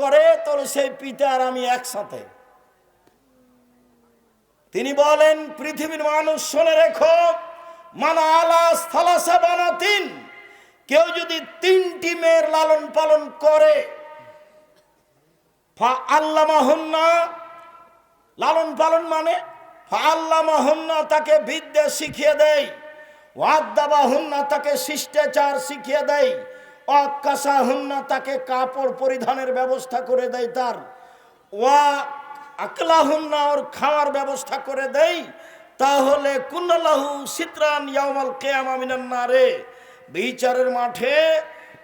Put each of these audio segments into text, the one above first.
করে, তাহলে সেই পিতা আর আমি একসাথে। তিনি বলেন, পৃথিবীর মানুষ শুনে রেখো, মানা আলাস থালাসা বানাতিন। কেউ যদি তিনটি মেয়ের লালন পালন করে, ফা আল্লামাহুন্না, লালন পালন মানে ফা আল্লামাহুন্না তাকে বিদ্যা শিখিয়ে দেয়, ওয়াদ্দাবাহুন্না তাকে শিষ্টাচার শিখিয়ে দেয় অকাশাহুন্না তাকে কাপড় পরিধানের ব্যবস্থা করে দেয় তার। ওয়া আকলাহুন্না ওর খাওয়ার ব্যবস্থা করে দেয়। তাহলে কুন্নালাহু সিত্রান ইয়ামাল কেয়ামা মিনান নারে। বিচারের মাঠে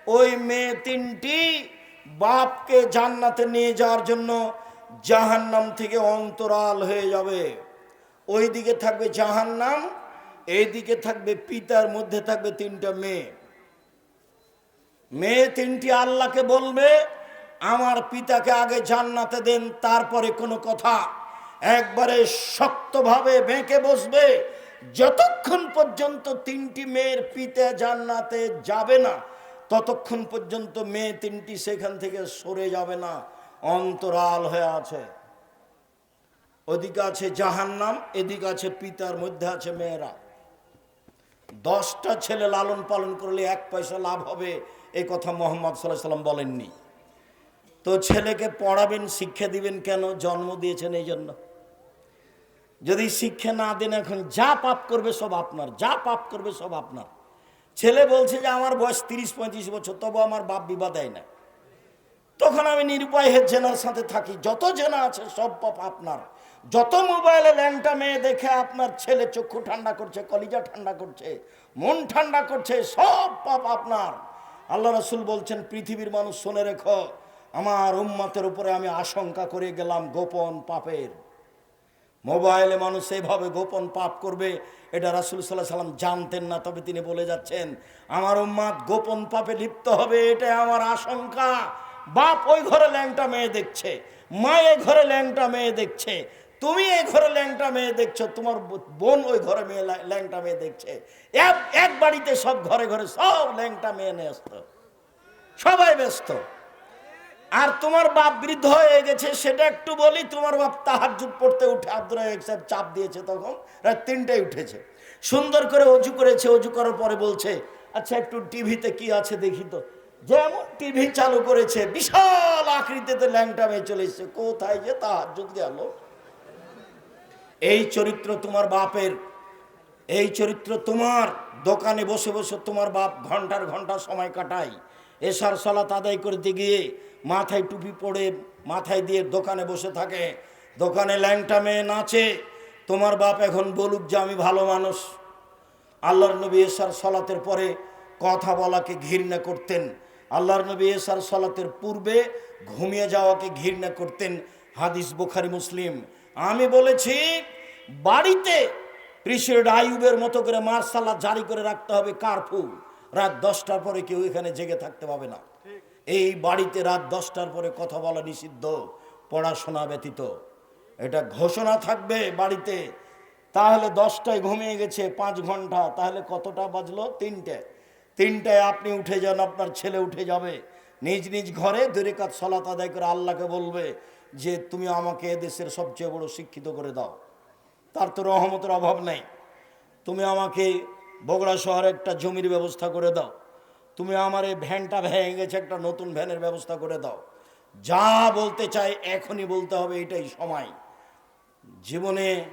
ওই মেয়ে তিনটি বাপকে জান্নাতে নিয়ে যাওয়ার জন্য জাহান্নাম থেকে অন্তরাল হয়ে যাবে। ওই দিকে থাকবে জাহান্নাম এই দিকে থাকবে পিতার মধ্যে থাকবে তিনটা মেয়ে। মেয়ে তিনটি আল্লাহকে বলবে, আমার পিতাকে আগে জান্নাতে দেন, তারপরে কোনো কথা। একবারে শক্তভাবে বেঁকে বসবে, যতক্ষণ পর্যন্ত তিনটি মেয়ের পিতা জান্নাতে যাবে না, ততক্ষণ পর্যন্ত মেয়ে তিনটি সেখান থেকে সরে যাবে না, অন্তরাল হয়ে আছে। ওদিকে আছে জাহান্নাম, এদিকে আছে পিতার, মধ্যে আছে মেয়েরা। দশটা ছেলে লালন পালন করলে এক পয়সা লাভ হবে এই কথা মোহাম্মদ সাল্লাহ সাল্লাম বলেননি। তো ছেলেকে পড়াবেন, শিক্ষা দিবেন কেন? জন্ম দিয়েছেন এই জন্য। যদি শিক্ষা না দেন, এখন যা পাপ করবে সব আপনার, যা পাপ করবে সব আপনার। ছেলে বলছে যে, আমার বয়স তিরিশ, পঁয়ত্রিশ বছর, তবু আমার বাপ বিবাহ দেয় না। তখন আমি নিরুপায় হেড জেনার সাথে থাকি। যত জেনা আছে, সব পাপ আপনার। যত মোবাইলে ল্যাংটা মেয়ে দেখে আপনার ছেলে চক্ষু ঠান্ডা করছে, কলিজা ঠান্ডা করছে, মন ঠান্ডা করছে, সব পাপ আপনার। আল্লাহ রসুল বলছেন, পৃথিবীর মানুষ শোনে রেখো, আমার উম্মাতের উপরে আমি আশঙ্কা করে গেলাম গোপন পাপের। মোবাইলে মানুষ এইভাবে গোপন পাপ করবে, এটা রাসুল সাল্লাহ সাল্লাম জানতেন না, তবে তিনি বলে যাচ্ছেন, আমার উম্মাদ গোপন পাপে লিপ্ত হবে এটা আমার আশঙ্কা। বাপ ওই ঘরে ল্যাংটা মেয়ে দেখছে, মা ঘরে ল্যাংটা মেয়ে দেখছে তুমি এই ঘরে ল্যাংটা মেয়ে দেখছ, তোমার বোন ওই ঘরে মেয়ে ল্যাংটা মেয়ে দেখছে। এক বাড়িতে সব ঘরে ঘরে সব ল্যাংটা মেয়ে ব্যস্ত সবাই ব্যস্ত। আর তোমার বাপ বৃদ্ধ হয়ে গেছে, সেটা একটু বলি, তোমার বাপ তাহাজুদ পড়তে উঠে রাজাক সাহেব চাপ দিয়েছে তখন, রাত তিনটায় উঠেছে। সুন্দর করে অজু করেছে, অজু করার পরে বলছে আচ্ছা একটু টিভিতে কি আছে দেখি তো। যেমন টিভি চালু করেছে, বিশাল আকৃতিতে ল্যাংটা মেয়ে চলে এসেছে। কোথায় যে তাহাজুদ গেল? এই চরিত্র তোমার বাপের, এই চরিত্র তোমার। দোকানে বসে বসে তোমার বাপ ঘণ্টার ঘণ্টা সময় কাটায়। এসার সলাত আদায় করতে গিয়ে মাথায় টুপি পরে মাথায় দিয়ে দোকানে বসে থাকে। দোকানে ল্যাংটা মেয়ে নাচে। তোমার বাপ এখন বলুক যে আমি ভালো মানুষ। আল্লাহর নবী এসার সলাতের পরে কথা বলাকে ঘৃণা করতেন। আল্লাহর নবী এসার সলাতের পূর্বে ঘুমিয়ে যাওয়াকে ঘৃণা করতেন। হাদিস বুখারি, মুসলিম। আমি বলেছি, বাড়িতে প্রেসিডেন্ট আইয়ুবের মতো করে মার্শাল্লাহ জারি করে রাখতে হবে কারফু। রাত দশটার পরে কেউ এখানে জেগে থাকতে পাবে না। এই বাড়িতে রাত দশটার পরে কথা বলা নিষিদ্ধ, পড়াশোনা ব্যতীত। এটা ঘোষণা থাকবে বাড়িতে। তাহলে দশটায় ঘুমিয়ে গেছে পাঁচ ঘণ্টা, তাহলে কতটা বাজলো? তিনটে। তিনটায় আপনি উঠে যান, আপনার ছেলে উঠে যাবে। নিজ নিজ ঘরে দূরে কাজ সলাত আদায় করে আল্লাহকে বলবে যে তুমি আমাকে দেশের সবচেয়ে বড় শিক্ষিত করে দাও। তার তো রহমতের অভাব নেই। তুমি আমাকে বগুড়া শহরে একটা জমির ব্যবস্থা করে দাও। তুমি আমার এই ভ্যানটা ভেঙে গেছে, একটা নতুন ভ্যানের ব্যবস্থা করে দাও। যা বলতে চাই এখনই বলতে হবে, এটাই সময়। জীবনে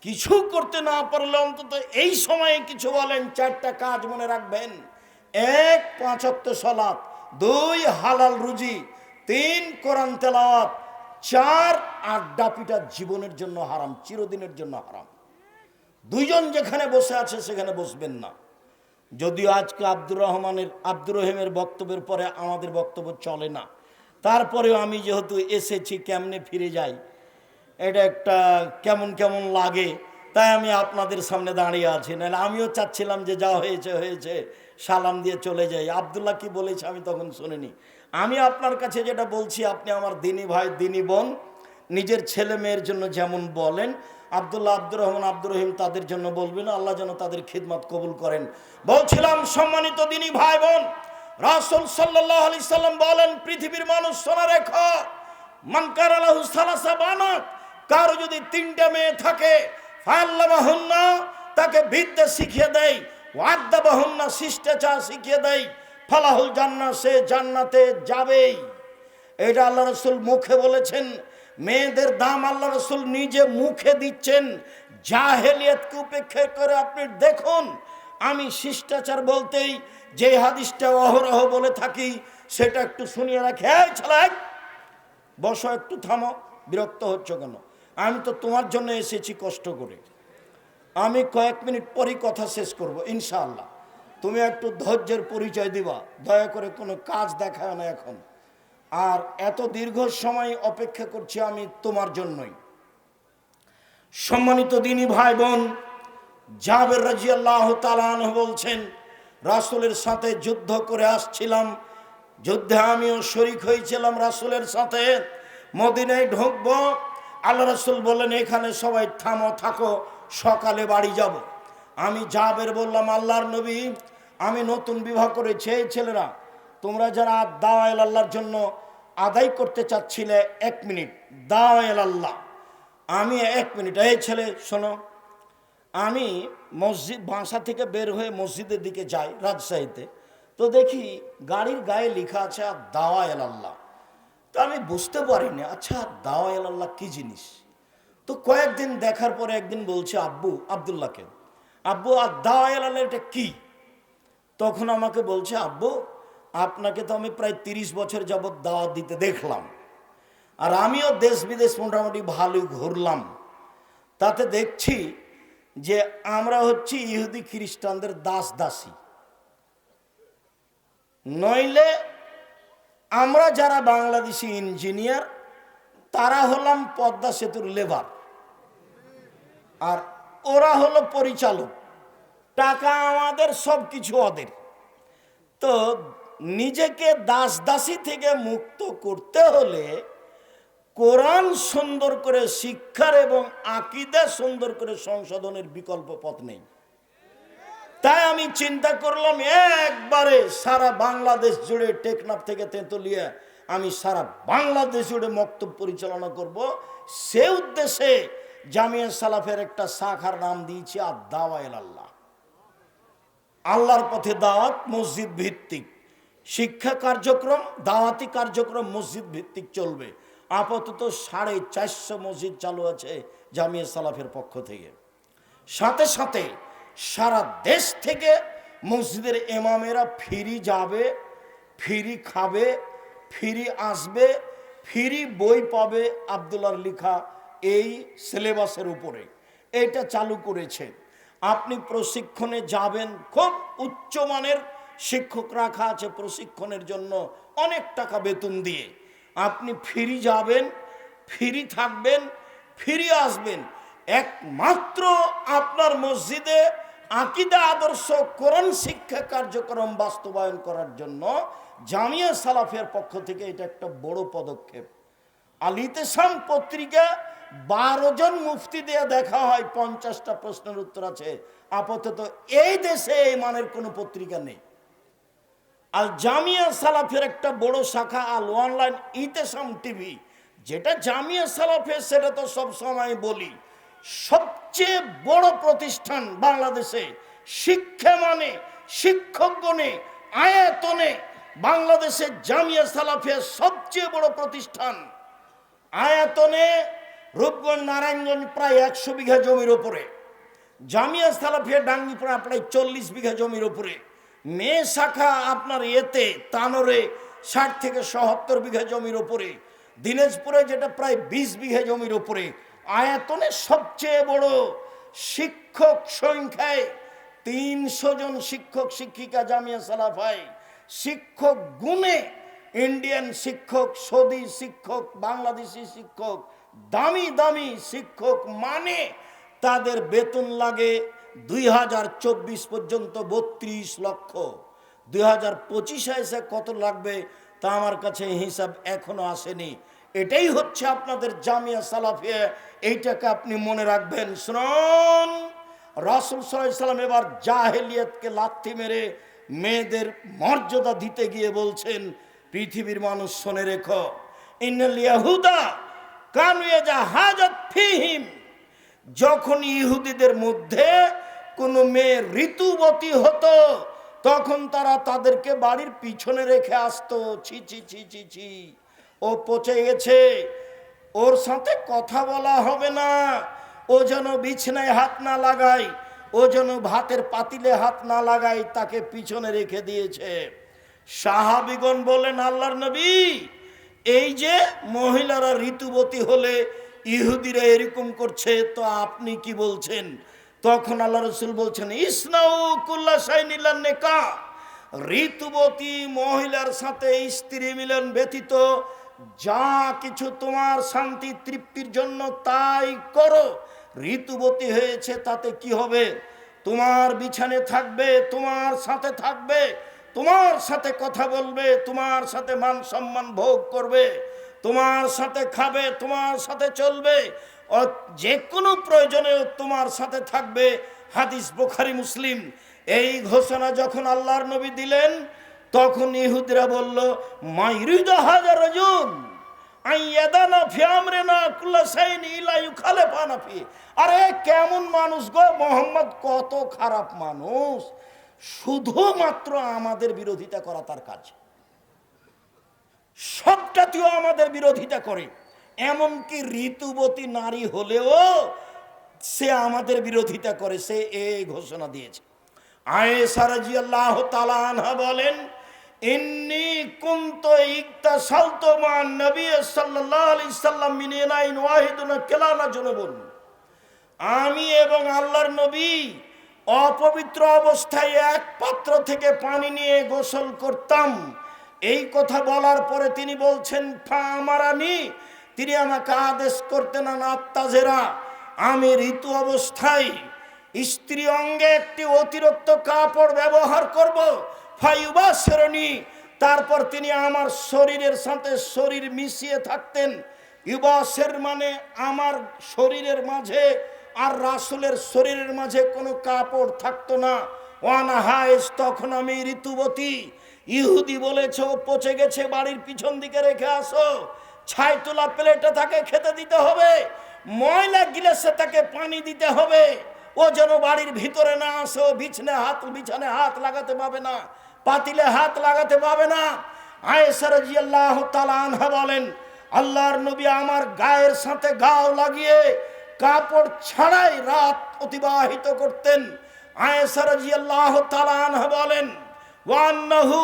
কিছু করতে না পারলে অন্তত এই সময়ে কিছু বলেন, চারটা কাজ মনে রাখবেন। এক পাঁচক্ত সলাৎ দুই হালাল রুজি, তিন কোরআন তেলাওয়াত, চার আড্ডা পিটা জীবনের জন্য হারাম, চিরদিনের জন্য হারাম। দুইজন যেখানে বসে আছে সেখানে বসবেন না। যদিও আজকে আব্দুর রহমানের, আব্দুর রহিমের বক্তব্যের পরে আমাদের বক্তব্য চলে না। তারপরেও আমি যেহেতু এসেছি, কেমনে ফিরে যাই, এটা একটা কেমন কেমন লাগে, তাই আমি আপনাদের সামনে দাঁড়িয়ে আছি। নাহলে আমিও চাচ্ছিলাম যে যা হয়েছে হয়েছে। সালাম দিয়ে চলে যাই। আবদুল্লাহ কি বলেছে আমি তখন শুনিনি। আমি আপনার কাছে যেটা বলছি, আপনি আমার দিনী ভাই, দিনী বোন, নিজের ছেলে মেয়ের জন্য যেমন বলেন, আবদুল্লাহ আব্দুর রহমান, আব্দুর রহিম তাদের জন্য বলবেন, আল্লাহ যেন তাদের খিদমত কবুল করেন। বলছিলাম, সম্মানিত দিনী ভাই বোন, রাসুল সাল্লাহ আলি সাল্লাম বলেন, পৃথিবীর মানুষ শোনা রেখো মানকার কারও যদি তিনটা মেয়ে থাকে তাকে বিদ্যা শিখিয়ে দেয় ওয়াদ্দাবাহুন্না শিষ্টাচার শিখিয়ে দেয় ফালাহুল জান্নাত সে জান্নাতে যাবেই। এটা আল্লাহ রসুল মুখে বলেছেন, মেয়েদের দাম আল্লাহ রসুল নিজে মুখে দিচ্ছেন। জাহেলিয়াতকে উপেক্ষা করে আপনি দেখুন, আমি শিষ্টাচার বলতেই যে হাদিসটা অহরহ বলে থাকি, সেটা একটু শুনিয়ে রাখে। এই ছেলে, বসো, একটু থামো, বিরক্ত হচ্ছ কেন? আমি তো তোমার জন্য এসেছি কষ্ট করে। আমি কয়েক মিনিট পরই কথা শেষ করব, ইনশাআল্লাহ। তুমি একটু ধৈর্যের পরিচয় দিবা, দয়া করে কোনো কাজ দেখায় না এখন। আর এত দীর্ঘ সময় অপেক্ষা করছি আমি তোমার জন্যই। সম্মানিত দিনী ভাই বোন জাবের রাজি আল্লাহ তালান বলছেন, রাসুলের সাথে যুদ্ধ করে আসছিলাম। যুদ্ধে আমিও শরিক হয়েছিলাম রাসুলের সাথে। মদিনায় ঢুকবো, আল্লাহ রসুল বললেন, এখানে সবাই থামো, থাকো। সকালে বাড়ি যাব। আমি জাবের বললাম, আল্লাহর নবী, আমি নতুন বিবাহ করেছি, এই ছেলেরা, তোমরা যারা দাওয়াল আল্লাহর জন্য আদায় করতে চাচ্ছিলে, এক মিনিট দাওয়াল আল্লাহ। আমি এক মিনিট, এই ছেলে, শোনো, আমি মসজিদ, বাসা থেকে বের হয়ে মসজিদের দিকে যাই রাজশাহীতে। তো দেখি গাড়ির গায়ে লেখা আছে দাওয়া এল আল্লাহ। তো আমি বুঝতে পারিনি আচ্ছা দাওয়া আল্লাহ কী জিনিস? তো কয়েকদিন দেখার পরে একদিন বলছে, আব্বু, আবদুল্লাহকে। আব্বু, আর দাওয়া এটা কী? তখন আমাকে বলছে, আব্বু, আপনাকে তো আমি প্রায় তিরিশ বছর যাবৎ দাওয়াত দিতে দেখলাম। আর আমিও দেশ বিদেশ মোটামুটি ভালোই ঘুরলাম। তাতে দেখছি যে আমরা হচ্ছি ইহুদি খ্রিস্টানদের দাস দাসী নইলে আমরা যারা বাংলাদেশি ইঞ্জিনিয়ার, তারা হলাম পদ্মা সেতুর লেবার। আর ওরা হলো পরিচালক। টাকা আমাদের সব কিছু ওদের। তো নিজেকে দাস দাসী থেকে মুক্ত করতে হলে কোরআন সুন্দর করে শিক্ষার এবং আকিদা সুন্দর করে সংশোধনের বিকল্প পথ নেই। তাই আমি চিন্তা করলাম, একবারে সারা বাংলাদেশ জুড়ে টেকনাফ থেকে তেঁতুলিয়া আমি সারা বাংলাদেশ জুড়ে মক্তব পরিচালনা করব। সে উদ্দেশ্যে জামিয়া সালাফের একটা শাখার নাম দিয়েছি আর আল্লাহ আল্লাহর পথে দাওয়াত মসজিদ ভিত্তিক। শিক্ষা কার্যক্রম, দাওয়াতি কার্যক্রম মসজিদ ভিত্তিক চলবে। আপাতত সাড়ে চারশো মসজিদ চালু আছে জামিয়া সালাফের পক্ষ থেকে। সাথে সাথে সারা দেশ থেকে মসজিদের এমামেরা ফিরি যাবে, ফিরি খাবে, ফিরি আসবে, ফিরি বই পাবে আবদুল্লার লিখা এই সিলেবাসের উপরে। এটা চালু করেছে। আপনি প্রশিক্ষণে যাবেন, খুব উচ্চমানের শিক্ষক রাখা আছে প্রশিক্ষণের জন্য অনেক টাকা বেতন দিয়ে। আপনি ফিরি যাবেন, ফিরি থাকবেন, ফিরে আসবেন। একমাত্র আপনার মসজিদে আকিদা আদর্শ কোরআন শিক্ষা কার্যক্রম বাস্তবায়ন করার জন্য জামিয়া সালাফের পক্ষ থেকে এটা একটা বড় পদক্ষেপ। আলিতেসাম পত্রিকা বারো জন মুফতি দিয়ে দেখা হয়, পঞ্চাশটা প্রশ্নের উত্তর আছে। আপাতত এই দেশে এই মানের কোনো পত্রিকা নেই। আল জামিয়া সালাফের একটা বড় শাখা, আল অনলাইন ইতেসাম টিভি। যেটা জামিয়া সালাফের সেটা তো সব সময় বলি। সবচেয়ে বড় প্রতিষ্ঠান বাংলাদেশে, শিক্ষা মানে শিক্ষক গণে, আয়াতনে বাংলাদেশের জামিয়া সালাফের সবচেয়ে বড় প্রতিষ্ঠান। আয়াতনে রূপগঞ্জ নারায়ণগঞ্জ প্রায় একশো বিঘা জমির ওপরে জামিয়া সালাফিয়া ডাঙ্গিপাড়া প্রায় চল্লিশ বিঘা জমির ওপরে মেয়ে শাখা আপনার এতে তানরে ষাট থেকে সত্তর বিঘা জমির ওপরে দিনাজপুরে যেটা প্রায় বিশ বিঘা জমির ওপরে আয়াতনে সবচেয়ে বড় শিক্ষক সংখ্যায় তিনশো জন শিক্ষক, শিক্ষিকা জামিয়া সালাফায় শিক্ষক গুণে ইন্ডিয়ান শিক্ষক সৌদি শিক্ষক, বাংলাদেশি শিক্ষক দামি দামি শিক্ষক মানে তাদের বেতন লাগে দুই হাজার চব্বিশ পর্যন্ত বত্রিশ লক্ষ। দুই হাজার পঁচিশে এসে কত লাগবে তা আমার কাছে হিসাব এখনও আসেনি। এটাই হচ্ছে আপনাদের জামিয়া সালাফিয়া। এইটাকে আপনি মনে রাখবেন। শুনুন, রাসুল সাল্লাম এবার জাহেলিয়তকে লাথি মেরে মেয়েদের মর্যাদা দিতে গিয়ে বলছেন, পৃথিবীর মানুষ শোনে রেখো, ইন্নাল ইয়াহুদা কানুয়ে যা হাজত ফিহিম। যখন ইহুদিদের মধ্যে কোনো মেয়ে ঋতুবতী হতো, তখন তারা তাদেরকে বাড়ির পিছনে রেখে আসতো। ছি ছি ছি ছি ছি। ও পচে গেছে। ওর সাথে কথা বলা হবে না। ও যেন বিছনায় হাত না লাগায়, ও যেন ভাতের পাতিলে হাত না লাগায়, তাকে পিছনে রেখে দিয়েছে। সাহাবিগণ বলেন আল্লাহর নবী এই যে মহিলারা ঋতুবতী হলে ইহুদিরা এরকম করছে, তো আপনি কি বলছেন? তখন আল্লাহ রসুল বলছেন নেকা। ঋতুবতী মহিলার সাথে স্ত্রী মিলন ব্যতীত যা কিছু তোমার শান্তি তৃপ্তির জন্য তাই করো। ঋতুবতী হয়েছে, তাতে কি হবে? তোমার বিছানে থাকবে, তোমার সাথে থাকবে তোমার সাথে কথা বলবে, তোমার সাথে মান সম্মান ভোগ করবে, তোমার সাথে খাবে, তোমার সাথে চলবে। যে কোনো প্রয়োজনে তোমার সাথে থাকবে। হাদিস বোখারি, মুসলিম। এই ঘোষণা যখন আল্লাহর নবী দিলেন, তখন ইহুদিরা বলল, মাইরিদ হাজার আরে, কেমন মানুষ গো? মোহাম্মদ কত খারাপ মানুষ। শুধুমাত্র আমাদের বিরোধিতা করা তার কাজ। সবটাতেও আমাদের বিরোধিতা করে। এমনকি ঋতুবতী নারী হলেও সে আমাদের বিরোধিতা করে, সে এই ঘোষণা দিয়েছে। আনহা বলেন সালতমান নবী আমি এবং আল্লাহর নবী অপবিত্র অবস্থায় এক পাত্র থেকে পানি নিয়ে গোসল করতাম। এই কথা বলার পরে তিনি বলছেন, ফা আমারানি, তিনি আমাকে আদেশ করতেন আত্মাজেরা, আমি ঋতু অবস্থায় স্ত্রী অঙ্গে একটি অতিরিক্ত কাপড় ব্যবহার করব। ফাইবা সেরণী তারপর তিনি আমার শরীরের সাথে শরীর মিশিয়ে থাকতেন। ইবাসের মানে আমার শরীরের মাঝে আর রাসুলের শরীরের মাঝে কোনো কাপড় থাকতো না। ওয়ানা হায়েস তখন আমি ঋতুবতী, ইহুদি বলেছে পচে গেছে, বাড়ির পিছন দিকে রেখে আসো। ছাই তোলা প্লেটে তাকে খেতে দিতে হবে, ময়লা গিলাসে তাকে পানি দিতে হবে। ও যেন বাড়ির ভিতরে না আসে বিছনে হাত, বিছানে হাত লাগাতে পাবে না, পাতিলে হাত লাগাতে পাবে না। আয়েসার আল্লাহ আনহা বলেন, আল্লাহর নবী আমার গায়ের সাথে গাও লাগিয়ে কাপড় ছাড়াই রাত অতিবাহিত করতেন। আয়েসার আল্লাহ আনহা বলেন, ওয়ান্নাহু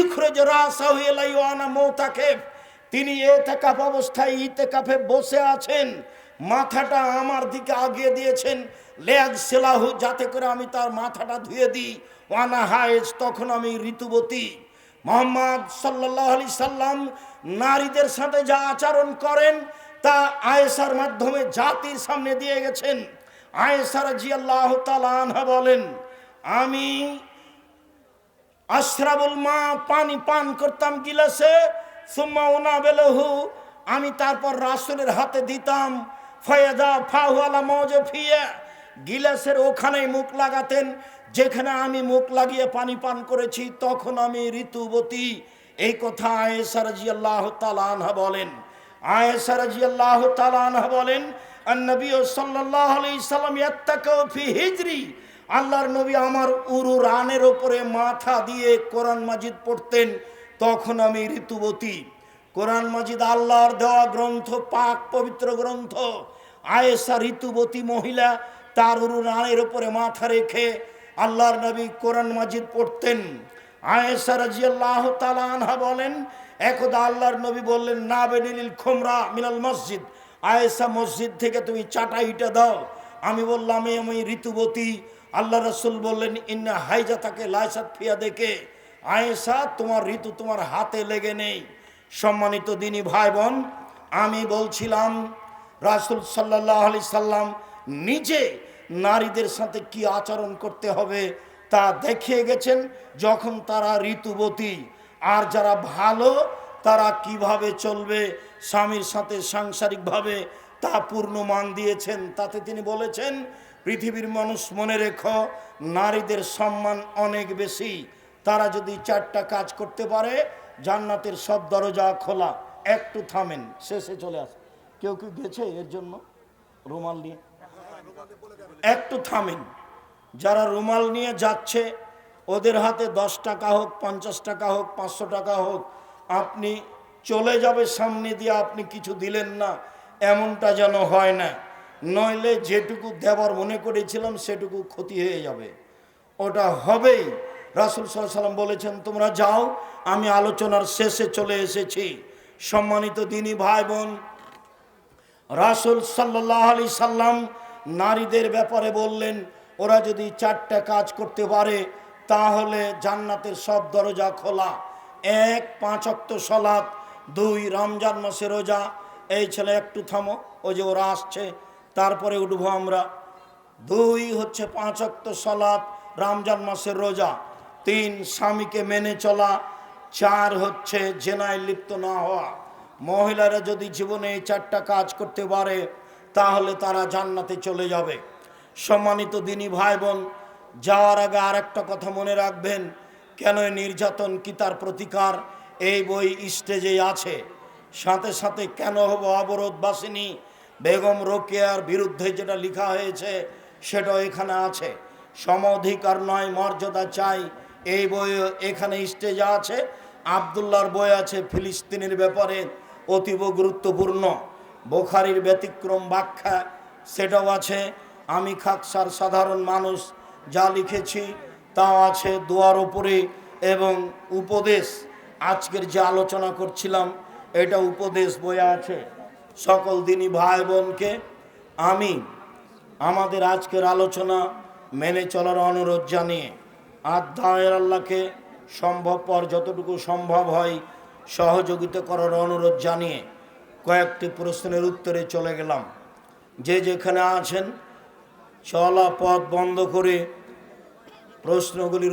ইখরজ রাসাহু ইলাইওয়ানা মৌতাকেফ তিনি এতেকাফ অবস্থায় ইতেকাফে বসে আছেন। মাথাটা আমার দিকে আগিয়ে দিয়েছেন। লেগ সেলাহু, যাতে করে আমি তার মাথাটা ধুয়ে দিই। ওয়ানা হায়েজ, তখন আমি ঋতুবতী। মোহাম্মদ সাল্লাহ আলি সাল্লাম নারীদের সাথে যা আচরণ করেন তা আয়েসার মাধ্যমে জাতির সামনে দিয়ে গেছেন। আয়েসার জিয়াল্লাহ তালানহা বলেন, আমি আশ্রাবুল মা পানি পান করতাম গিলাসে, সুম্মা ওনা বেলহু আমি তারপর রাসুলের হাতে দিতাম ফয়েদা ফাহুয়ালা মজে ফিয়ে। গিলাসের ওখানেই মুখ লাগাতেন, যেখানে আমি মুখ লাগিয়ে পানি পান করেছি, তখন আমি ঋতুবতী। এই কথা আয়েসার জিয়াল্লাহ তালানহা বলেন। আয়েসার জিয়াল্লাহ তালানহা বলেন নবী সাল্লাহ আলি সাল্লাম ইয়াত্তাকাউ ফি হিজরি। আল্লাহর নবী আমার উরু রানের ওপরে মাথা দিয়ে কোরআন মাজিদ পড়তেন, তখন আমি ঋতুবতী। কোরআন মাজিদ আল্লাহর দেওয়া গ্রন্থ, পাক পবিত্র গ্রন্থ। আয়েসা ঋতুবতী মহিলা তার উরু রানের ওপরে মাথা রেখে আল্লাহর নবী কোরআন মাজিদ পড়তেন। আয়েসা রাজিয়াল্লাহ তালা আনহা বলেন একদা আল্লাহর নবী বললেন, না বেনিল খোমরা মিনাল মসজিদ। আয়েসা মসজিদ থেকে তুমি চাটাইটা দাও। আমি বললাম, "এ আমি ঋতুবতী। আল্লাহ রসুল বললেন, ইন্না হাইজা তাকে লাইসাত ফিয়া দেখে আয়েসা তোমার ঋতু তোমার হাতে লেগে নেই। সম্মানিত দিনী ভাই বোন আমি বলছিলাম, রাসুল সাল্লাহ আলি সাল্লাম নিজে নারীদের সাথে কি আচরণ করতে হবে তা দেখিয়ে গেছেন যখন তারা ঋতুবতী। আর যারা ভালো, তারা কীভাবে চলবে, স্বামীর সাথে সাংসারিকভাবে তা পূর্ণ মান দিয়েছেন, তাতে তিনি বলেছেন, পৃথিবীর মানুষ মনে রেখো, নারীদের সম্মান অনেক বেশি। তারা যদি চারটা কাজ করতে পারে, জান্নাতের সব দরজা খোলা। একটু থামেন, শেষে চলে আসে কেউ কি গেছে এর জন্য রুমাল নিয়ে? একটু থামেন। যারা রুমাল নিয়ে যাচ্ছে ওদের হাতে দশ টাকা হোক, পঞ্চাশ টাকা হোক, পাঁচশো টাকা হোক, আপনি চলে যাবে সামনে দিয়ে আপনি কিছু দিলেন না, এমনটা যেন হয় না। নইলে যেটুকু দেবার মনে করেছিলাম সেটুকু ক্ষতি হয়ে যাবে। ওটা হবেই। রাসুল সাল্লাম বলেছেন, তোমরা যাও, আমি আলোচনার শেষে চলে এসেছি। সম্মানিত দিনী ভাই বোন রাসুল সাল্লাহ আলি সাল্লাম নারীদের ব্যাপারে বললেন, ওরা যদি চারটা কাজ করতে পারে তাহলে জান্নাতের সব দরজা খোলা। এক, পাঁচ অক্ত সলাৎ দুই, রমজান মাসে রোজা। এই ছেলে, একটু থামো, ওই যে ওরা আসছে, তারপরে উঠবো আমরা। দুই হচ্ছে পাঁচ অক্ত সলাৎ রমজান মাসের রোজা। তিন, স্বামীকে মেনে চলা। চার হচ্ছে জেনায় লিপ্ত না হওয়া। মহিলারা যদি জীবনে এই চারটা কাজ করতে পারে, তাহলে তারা জান্নাতে চলে যাবে। সম্মানিত দিনী ভাই বোন যাওয়ার আগে আর একটা কথা মনে রাখবেন, কেন নির্যাতন কি তার প্রতিকার? এই বই স্টেজে আছে। সাথে সাথে কেন হব অবরোধ বাসিনী বেগম রোকেয়ার বিরুদ্ধে যেটা লেখা হয়েছে, সেটাও এখানে আছে। সম অধিকার নয়, মর্যাদা চাই। এই বই এখানে স্টেজে আছে। আবদুল্লার বই আছে ফিলিস্তিনের ব্যাপারে অতীব গুরুত্বপূর্ণ। বোখারির ব্যতিক্রম ব্যাখ্যা, সেটাও আছে। আমি খাকসার সাধারণ মানুষ যা লিখেছি তাও আছে দোয়ার উপরে এবং উপদেশ। আজকের যে আলোচনা করছিলাম, এটা উপদেশ বয়ে আছে। সকল দিনই ভাই বোনকে আমি আমাদের আজকের আলোচনা মেনে চলার অনুরোধ জানিয়ে আধ্যায়ের আল্লাহকে সম্ভবপর যতটুকু সম্ভব হয় সহযোগিতা করার অনুরোধ জানিয়ে কয়েকটি প্রশ্নের উত্তরে চলে গেলাম। যে যেখানে আছেন চলা পথ বন্ধ করে প্রশ্নগুলির